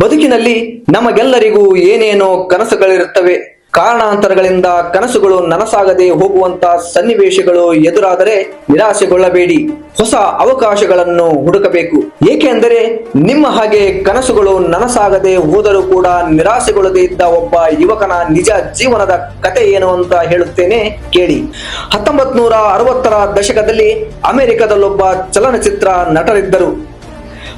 ಬದುಕಿನಲ್ಲಿ ನಮಗೆಲ್ಲರಿಗೂ ಏನೇನೋ ಕನಸುಗಳಿರುತ್ತವೆ. ಕಾರಣಾಂತರಗಳಿಂದ ಕನಸುಗಳು ನನಸಾಗದೆ ಹೋಗುವಂತ ಸನ್ನಿವೇಶಗಳು ಎದುರಾದರೆ ನಿರಾಸೆಗೊಳ್ಳಬೇಡಿ ಹೊಸ ಅವಕಾಶಗಳನ್ನು ಹುಡುಕಬೇಕು. ಏಕೆಂದರೆ ನಿಮ್ಮ ಹಾಗೆ ಕನಸುಗಳು ನನಸಾಗದೆ ಹೋದರೂ ಕೂಡ ನಿರಾಸೆಗೊಳ್ಳದೇ ಇದ್ದ ಒಬ್ಬ ಯುವಕನ ನಿಜ ಜೀವನದ ಕತೆ ಏನು ಅಂತ ಹೇಳುತ್ತೇನೆ ಕೇಳಿ. ಹತ್ತೊಂಬತ್ ನೂರ ಅರವತ್ತರ ದಶಕದಲ್ಲಿ ಅಮೆರಿಕದಲ್ಲೊಬ್ಬ ಚಲನಚಿತ್ರ ನಟರಿದ್ದರು.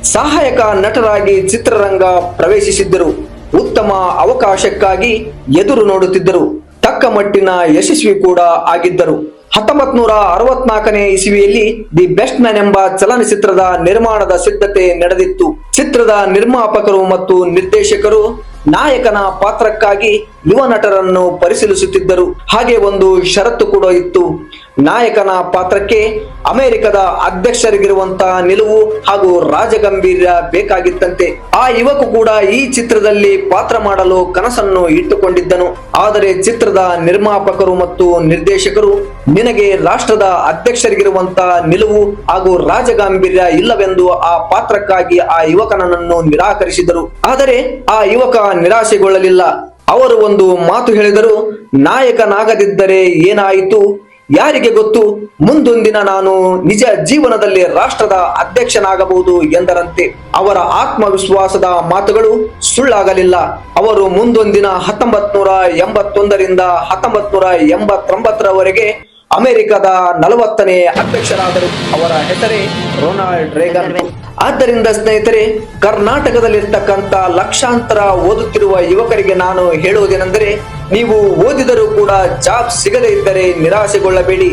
ಸಹಾಯಕ ನಟರಾಗಿ ಚಿತ್ರರಂಗ ಪ್ರವೇಶಿಸಿದ್ದರು. ಉತ್ತಮ ಅವಕಾಶಕ್ಕಾಗಿ ಎದುರು ನೋಡುತ್ತಿದ್ದರು. ತಕ್ಕ ಮಟ್ಟಿನ ಯಶಸ್ವಿ ಕೂಡ ಆಗಿದ್ದರು. ಹತ್ತೊಂಬತ್ ನೂರ ಅರವತ್ನಾಲ್ಕನೇ ಇಸವಿಯಲ್ಲಿ ದಿ ಬೆಸ್ಟ್ ಮ್ಯಾನ್ ಎಂಬ ಚಲನಚಿತ್ರದ ನಿರ್ಮಾಣದ ಸಿದ್ಧತೆ ನಡೆದಿತ್ತು. ಚಿತ್ರದ ನಿರ್ಮಾಪಕರು ಮತ್ತು ನಿರ್ದೇಶಕರು ನಾಯಕನ ಪಾತ್ರಕ್ಕಾಗಿ ಯುವ ನಟರನ್ನು ಪರಿಶೀಲಿಸುತ್ತಿದ್ದರು. ಹಾಗೆ ಒಂದು ಷರತ್ತು ಕೂಡ ಇತ್ತು. ನಾಯಕನ ಪಾತ್ರಕ್ಕೆ ಅಮೆರಿಕದ ಅಧ್ಯಕ್ಷರಿಗಿರುವಂತಹ ನಿಲುವು ಹಾಗೂ ರಾಜಗಂಭೀರ್ಯ ಬೇಕಾಗಿತ್ತಂತೆ. ಆ ಯುವಕ ಕೂಡ ಈ ಚಿತ್ರದಲ್ಲಿ ಪಾತ್ರ ಮಾಡಲು ಕನಸನ್ನು ಇಟ್ಟುಕೊಂಡಿದ್ದನು. ಆದರೆ ಚಿತ್ರದ ನಿರ್ಮಾಪಕರು ಮತ್ತು ನಿರ್ದೇಶಕರು ನಿನಗೆ ರಾಷ್ಟ್ರದ ಅಧ್ಯಕ್ಷರಿಗಿರುವಂತಹ ನಿಲುವು ಹಾಗೂ ರಾಜಗಾಂಭೀರ್ಯ ಇಲ್ಲವೆಂದು ಆ ಪಾತ್ರಕ್ಕಾಗಿ ಆ ಯುವಕನನ್ನು ನಿರಾಕರಿಸಿದರು. ಆದರೆ ಆ ಯುವಕ ನಿರಾಶೆಗೊಳ್ಳಲಿಲ್ಲ. ಅವರು ಒಂದು ಮಾತು ಹೇಳಿದರು, ನಾಯಕನಾಗದಿದ್ದರೆ ಏನಾಯಿತು? ಯಾರಿಗೆ ಗೊತ್ತು? ಮುಂದೊಂದಿನ ನಾನು ನಿಜ ಜೀವನದಲ್ಲಿ ರಾಷ್ಟ್ರದ ಅಧ್ಯಕ್ಷನಾಗಬಹುದು ಎಂದರಂತೆ. ಅವರ ಆತ್ಮವಿಶ್ವಾಸದ ಮಾತುಗಳು ಸುಳ್ಳಾಗಲಿಲ್ಲ. ಅವರು ಮುಂದೊಂದಿನ ಹತ್ತೊಂಬತ್ ನೂರ ಎಂಬತ್ತೊಂದರಿಂದ ಹತ್ತೊಂಬತ್ ನೂರ ಎಂಬತ್ತೊಂಬತ್ತರವರೆಗೆ ಅಮೆರಿಕದ ನಲವತ್ತನೇ ಅಧ್ಯಕ್ಷರಾದರು. ಅವರ ಹೆಸರೇ ರೊನಾಲ್ಡ್ ರೇಗನ್. ಆದ್ದರಿಂದ ಸ್ನೇಹಿತರೆ, ಕರ್ನಾಟಕದಲ್ಲಿರ್ತಕ್ಕಂಥ ಲಕ್ಷಾಂತರ ಓದುತ್ತಿರುವ ಯುವಕರಿಗೆ ನಾನು ಹೇಳುವುದೇನೆಂದರೆ, ನೀವು ಓದಿದರೂ ಕೂಡ ಜಾಬ್ ಸಿಗದೇ ಇದ್ದರೆ ನಿರಾಸೆಗೊಳ್ಳಬೇಡಿ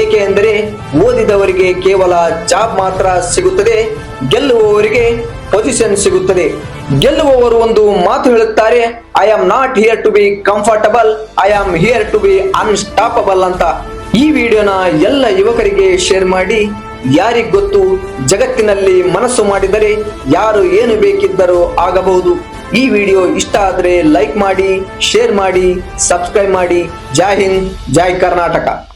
ಏಕೆ ಅಂದರೆ ಓದಿದವರಿಗೆ ಕೇವಲ ಜಾಬ್ ಮಾತ್ರ ಸಿಗುತ್ತದೆ, ಗೆಲ್ಲುವವರಿಗೆ ಪೊಸಿಷನ್ ಸಿಗುತ್ತದೆ. ಗೆಲ್ಲುವವರು ಒಂದು ಮಾತು ಹೇಳುತ್ತಾರೆ I am not here to be comfortable I am here to be unstoppable ಅಂತ. ಈ ವಿಡಿಯೋನ ಎಲ್ಲ ಯುವಕರಿಗೆ ಶೇರ್ ಮಾಡಿ ಯಾರಿಗ್ ಗೊತ್ತು? ಜಗತ್ತಿನಲ್ಲಿ ಮನಸ್ಸು ಮಾಡಿದರೆ ಯಾರು ಏನು ಬೇಕಿದ್ದರೂ ಆಗಬಹುದು. ಈ ವಿಡಿಯೋ ಇಷ್ಟ ಆದರೆ ಲೈಕ್ ಮಾಡಿ, ಶೇರ್ ಮಾಡಿ, ಸಬ್ಸ್ಕ್ರೈಬ್ ಮಾಡಿ. ಜೈ ಹಿಂದ್, ಜೈ ಕರ್ನಾಟಕ.